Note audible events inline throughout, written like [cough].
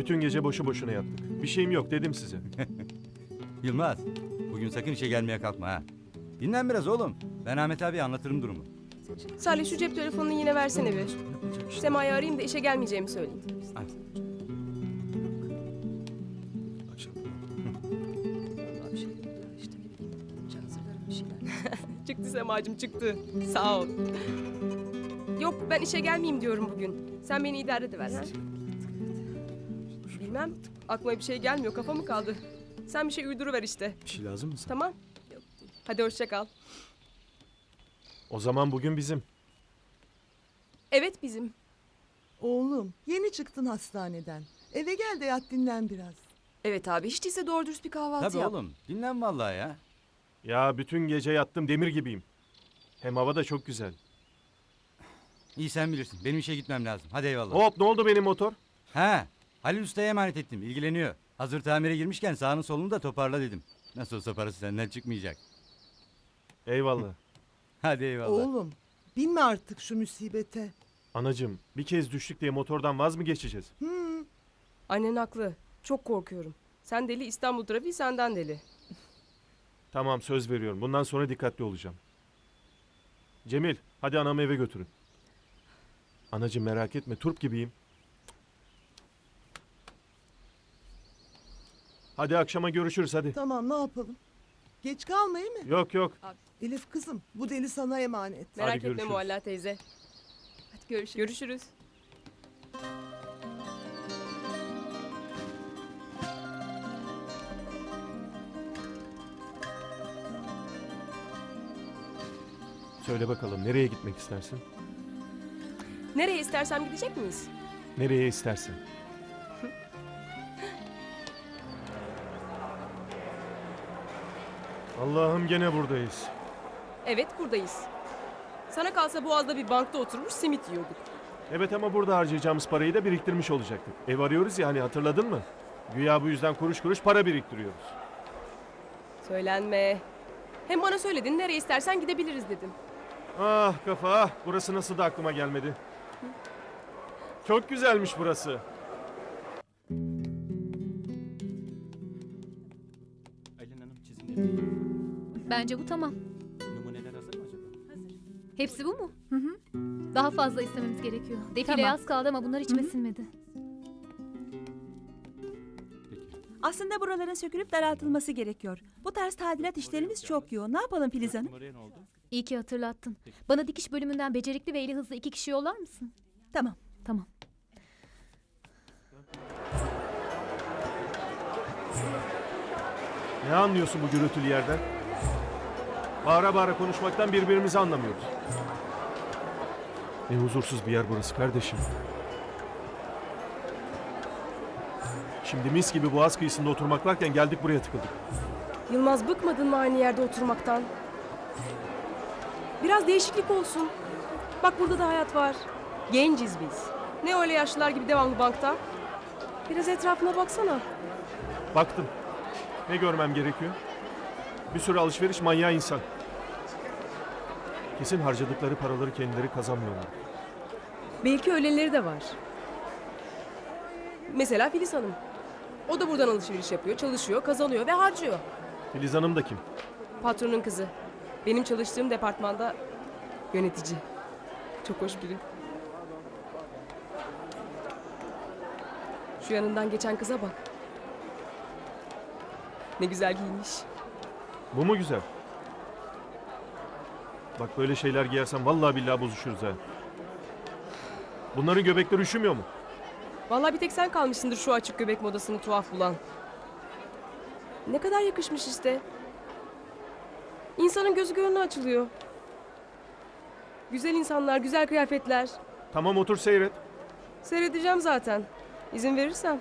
Bütün gece boşu boşuna yattık. Bir şeyim yok dedim size. [laughs] Yılmaz, bugün sakın işe gelmeye kalkma ha. Dinlen biraz oğlum. Ben Ahmet abi anlatırım durumu. Salih şu cep telefonunu yine versene bir. Sema'yı arayayım da işe gelmeyeceğimi söyleyeyim. [laughs] Çıktı Sema'cığım çıktı. Sağ ol. Yok ben işe gelmeyeyim diyorum bugün. Sen beni idare ediver ha. Bilmem aklıma bir şey gelmiyor kafa mı kaldı? Sen bir şey uyduruver işte. Bir şey lazım mı sana? Tamam. Hadi hoşça kal. O zaman bugün bizim. Evet bizim. Oğlum yeni çıktın hastaneden. Eve gel de yat dinlen biraz. Evet abi hiç değilse doğru dürüst bir kahvaltı Tabii yap. oğlum, dinlen vallahi ya. Ya bütün gece yattım demir gibiyim. Hem hava da çok güzel. İyi sen bilirsin. Benim işe gitmem lazım. Hadi eyvallah. Hop ne oldu benim motor? Ha, Halil Usta'ya emanet ettim. İlgileniyor. Hazır tamire girmişken sağını solunu da toparla dedim. Nasıl olsa parası senden çıkmayacak. Eyvallah. [laughs] Hadi eyvallah. Oğlum binme artık şu musibete. Anacığım bir kez düştük diye motordan vaz mı geçeceğiz? Hmm, Annen haklı. Çok korkuyorum. Sen deli İstanbul trafiği senden deli. [laughs] Tamam söz veriyorum. Bundan sonra dikkatli olacağım. Cemil hadi anamı eve götürün. Anacığım merak etme turp gibiyim. Hadi akşama görüşürüz hadi. tamam ne yapalım? Geç kalmayı mı? Yok yok. Elif kızım bu deli sana emanet. Merak etme görüşürüz. Mualla teyze. Hadi görüşürüz. Görüşürüz. Söyle bakalım nereye gitmek istersin? Nereye istersem gidecek miyiz? Nereye istersin? Allah'ım gene buradayız. Evet buradayız. Sana kalsa Boğaz'da bir bankta oturmuş simit yiyorduk. Evet ama burada harcayacağımız parayı da biriktirmiş olacaktık. Ev arıyoruz ya hani hatırladın mı? Güya bu yüzden kuruş kuruş para biriktiriyoruz. Söylenme. Hem bana söyledin nereye istersen gidebiliriz dedim. Ah kafa ah burası nasıl da aklıma gelmedi. Çok güzelmiş burası. Bence bu tamam. Numuneler hazır mı acaba? Hepsi bu mu? Hı hı. Daha fazla istememiz gerekiyor. Defileye Tamam. az kaldı ama bunlar içime sinmedi. Peki. Aslında buraların sökülüp daraltılması gerekiyor. Bu tarz tadilat işlerimiz çok yoğun. Ne yapalım Filiz Hanım? Numaraya ne oldu? İyi ki hatırlattın. Bana dikiş bölümünden becerikli ve eli hızlı iki kişi yollar mısın? Tamam. Tamam. Ne anlıyorsun bu gürültülü yerden? Bağıra bağıra konuşmaktan birbirimizi anlamıyoruz. Ne huzursuz bir yer burası kardeşim. Şimdi mis gibi boğaz kıyısında oturmak varken geldik buraya tıkıldık. Yılmaz bıkmadın mı aynı yerde oturmaktan? Biraz değişiklik olsun. Bak burada da hayat var. Genciz biz. Ne öyle yaşlılar gibi devamlı bankta? Biraz etrafına baksana. Baktım. Ne görmem gerekiyor? Bir sürü alışveriş manyağı insan. Kesin harcadıkları paraları kendileri kazanmıyorlar. Belki öyleleri de var. Mesela Filiz Hanım. O da buradan alışveriş yapıyor, çalışıyor, kazanıyor ve harcıyor. Filiz Hanım da kim? Patronun kızı. Benim çalıştığım departmanda yönetici. Çok hoş biri. Şu yanından geçen kıza bak. Ne güzel giymiş. Bu mu güzel? Bak böyle şeyler giyersen vallahi billahi bozuşuruz ha. Bunların göbekleri üşümüyor mu? Vallahi bir tek sen kalmışsındır şu açık göbek modasını tuhaf bulan. Ne kadar yakışmış işte. İnsanın gözü gönlü açılıyor. Güzel insanlar, güzel kıyafetler. Tamam otur seyret. Seyredeceğim zaten. İzin verirsen.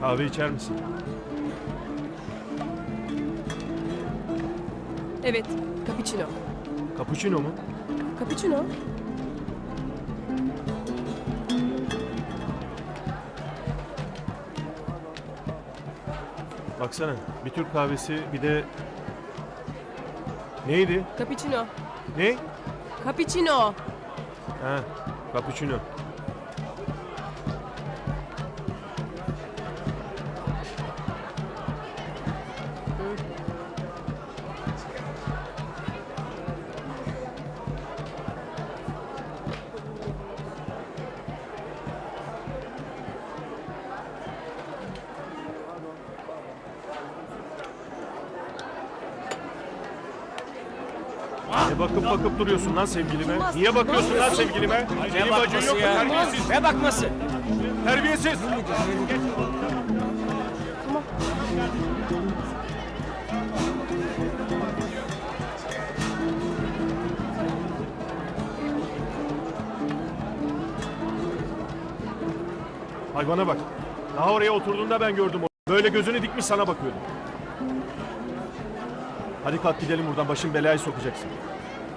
Kahve içer misin? Evet, cappuccino. Cappuccino mu? Cappuccino. Baksana bir Türk kahvesi bir de... Neydi? Cappuccino. Ne? Cappuccino. Ha, cappuccino. Bakıp bakıp duruyorsun lan sevgilime? Niye bakıyorsun lan sevgilime? Senin bacın yok mu terbiyesiz? Ne bakması? Terbiyesiz! Hayvana bak. Daha oraya oturduğunda ben gördüm onu. Böyle gözünü dikmiş sana bakıyordu. Hadi kalk gidelim buradan. Başın belaya sokacaksın.